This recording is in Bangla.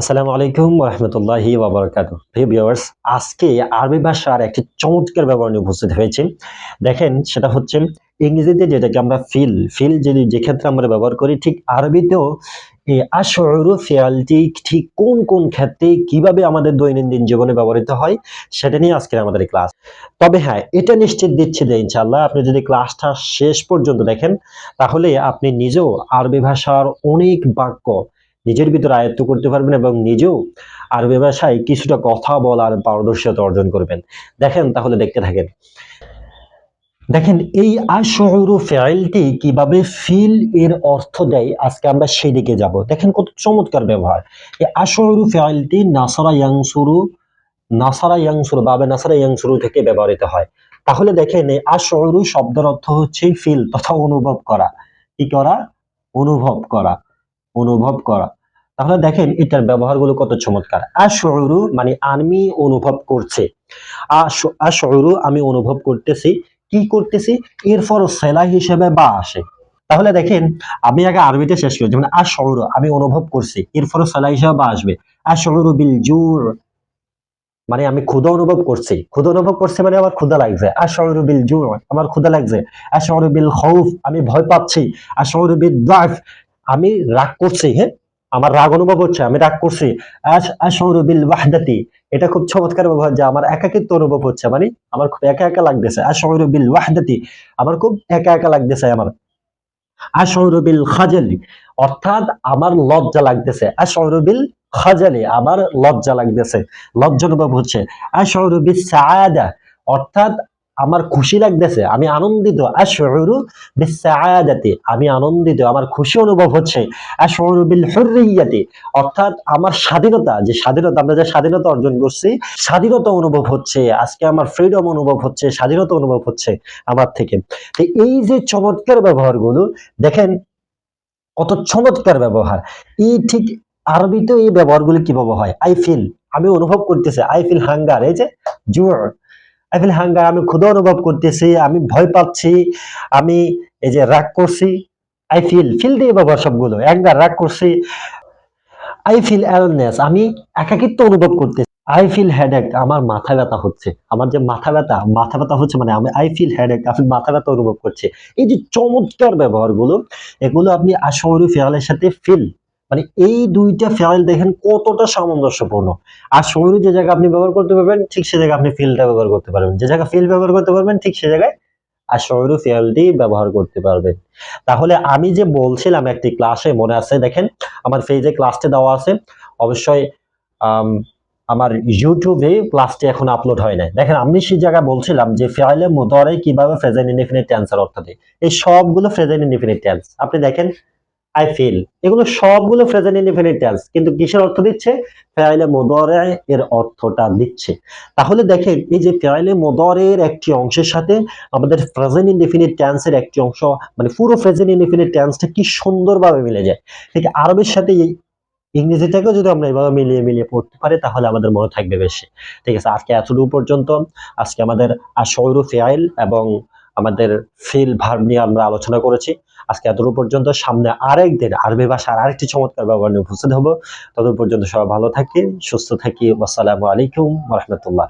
আসসালামু আলাইকুম রহমতুল্লাহি ওবরাকাতু ভিউয়ার্স, আজকে আরবি ভাষার একটি চমৎকার ব্যবহার নিয়ে উপস্থিত হয়েছে। দেখেন, সেটা হচ্ছে ইংরেজিতে যেটাকে আমরা ফিল ফিল যদি যে ক্ষেত্রে আমরা ব্যবহার করি, ঠিক আরবিতেও এই আশরু ফিয়ালটি ঠিক কোন কোন ক্ষেত্রে কীভাবে আমাদের দৈনন্দিন জীবনে ব্যবহৃত হয়, সেটা নিয়ে আজকের আমাদের ক্লাস। তবে হ্যাঁ এটা নিশ্চিত দিচ্ছি যে ইনশাল্লাহ আপনি যদি ক্লাসটা শেষ পর্যন্ত দেখেন, তাহলে আপনি নিজেও আরবি ভাষার অনেক বাক্য নিজের ভিতরে আয়ত্ত করতে পারবেন এবং নিজেও আরবি ভাষায় কিছুটা কথা বলার পারদর্শিতা অর্জন করবেন। দেখেন, তাহলে দেখতে থাকেন। দেখেন, এই আশরু ফেলটি কীভাবে ফিল এর অর্থ দেয়, আজকে আমরা সেই দিকে যাব। দেখেন কত চমৎকার ব্যবহার। এই আশরু ফেলটি নাসারা ইয়াংসুরু নাসারা ইয়াংসুরু, বাবে নাসারা ইয়াংসুরু থেকে ব্যবহৃত হয়। তাহলে দেখেন, এই আশরু শব্দের অর্থ হচ্ছে ফিল তথা অনুভব করা। কি করা? অনুভব করা। অনুভব করা। তাহলে দেখেন এটার ব্যবহারগুলো কত চমৎকার। আশরু মানে আমি অনুভব করছে। আশ- আশরু আমি অনুভব করতেছি। কি করতেছি? এরপর সেলা হিসেবে বা আসে। তাহলে দেখেন, আমি আগে আরবিতে শেষ করি। যেমন আশরু আমি অনুভব করছি এরপর সেলা হিসেবে বা আসবে। আশরু বিল জুর মানে আমি ক্ষুধা অনুভব করছি। ক্ষুধা অনুভব করছি মানে আমার ক্ষুধা লাগছে। আশরু বিল জুর আমার ক্ষুধা লাগছে। আশরু বিল খৌফ আমি ভয় পাচ্ছি। আশরু বিল দাফ আমি রাগ করছি হ্যাঁ? আমার রাগ অনুভব হচ্ছে, আমি রাগ করছি। বিল ওয়াহদাতি। এটা খুব চমৎকার ব্যবহার যে আমার একাকিত্ব অনুভব হচ্ছে মানে আমার খুব একা একা লাগতেছে। আশউরু বিল ওয়াহদাতি। আমার খুব একা একা লাগতেছে আমার। বিল খাজালি। অর্থাৎ আমার লজ্জা লাগতেছে। আশউরু বিল খাজালি, আমার লজ্জা লাগতেছে। লজ্জা অনুভব হচ্ছে। বিস সাআদা। অর্থাৎ আমার খুশি লাগতেছে, আমি আনন্দিত। আশউরু বিস সাআদাতি আমি আনন্দিত, আমার খুশি অনুভব হচ্ছে। আশউরু বিল হুররিয়াতি অর্থাৎ আমার স্বাধীনতা, যে স্বাধীনতা, আমরা যে স্বাধীনতা অর্জন করছি, স্বাধীনতা অনুভব হচ্ছে। আজকে আমার ফ্রিডম অনুভব হচ্ছে, স্বাধীনতা অনুভব হচ্ছে আমার থেকে। তো এই যে চমৎকার ব্যবহারগুলো, দেখেন কত চমৎকার ব্যবহার। এই ঠিক আরবিতে এই ব্যবহারগুলো কীভাবে হয়? আই ফিল আমি অনুভব করতেছি আই ফিল হাঙ্গার, এই যে জুর আই ফিল হাঙ্গার, আমি ক্ষুধা অনুভব করতেছি, আমি ভয় পাচ্ছি, আমি এই যে রাগ করছি আই ফিল ফিল দিয়ে ব্যবহার সবগুলো, একবার রাগ করছি আই ফিল অ্যালনেস আমি একাকিত্ব অনুভব করতেছি আই ফিল হেডেক আমার মাথা ব্যথা হচ্ছে, আমার যে মাথা ব্যথা মাথা ব্যথা হচ্ছে মানে আমি আই ফিল হেডেক আমি মাথা ব্যথা অনুভব করছি, এই যে চমৎকার ব্যবহারগুলো, এগুলো আপনি আশরি ফেয়ালের সাথে ফিল মানে এই দুইটা ফেয়াল দেখেন কতটা সামঞ্জস্যপূর্ণ। আর শহরে যে জায়গায় আপনি ব্যবহার করতে পারবেন ঠিক সে জায়গায় আপনি ফিলটা ব্যবহার করতে পারবেন। যে জায়গায় ফিল ব্যবহার করতে পারবেন ঠিক সে জায়গায় আর শহরে ফেয়ালটি ব্যবহার করতে পারবেন। তাহলে আমি যে বলছিলাম একটি ক্লাসে মনে আছে? দেখেন আমার পেজে ক্লাসটা দেওয়া আছে। অবশ্যই আম, আমার ইউটিউবে ক্লাসটি এখন আপলোড হয় নাই। দেখেন আমি সেই জায়গায় বলছিলাম যে ফেয়ালে মুদরে কীভাবে ফ্রেজেন্ট ইনডিফিনিট টেন্সের অর্থ দেয়। এই সবগুলো ফ্রেজেন্ট ইনডিফিনিট টেন্স আপনি দেখেন আই ফিল এগুলো সবগুলো প্রেজেন্ট ইনডিফিনিট টেন্স কিন্তু কিসের অর্থ দিচ্ছে? ফেয়ালে মুদরে এর অর্থটা দিচ্ছে। তাহলে দেখেন, এই যে ফেয়ালে মুদরের একটি অংশের সাথে আমাদের প্রেজেন্ট ইনডিফিনিট টেন্সের একটি অংশ মানে পুরো প্রেজেন্ট ইনডিফিনিট টেন্সটা কি সুন্দরভাবে মিলে যায়। ঠিক, আরবের সাথে এই ইংরেজিটাকেও যদি আমরা এভাবে মিলিয়ে মিলিয়ে পড়তে পারি, তাহলে আমাদের মনে থাকবে বেশি। ঠিক আছে, আজকে এতটুকু পর্যন্ত। আজকে আমাদের আশরু ফেয়াইল এবং আমাদের ফিল ভার্ব নিয়ে আমরা আলোচনা করেছি। আজকে এতটুকু পর্যন্ত। সামনে আরেক দিন আরবি ভাষার আরেকটি চমৎকার ব্যবহার নিয়ে উপস্থিত হব। তত পর্যন্ত সবাই ভালো থাকি সুস্থ থাকি। আসসালামু আলাইকুম রহমতুল্লাহ।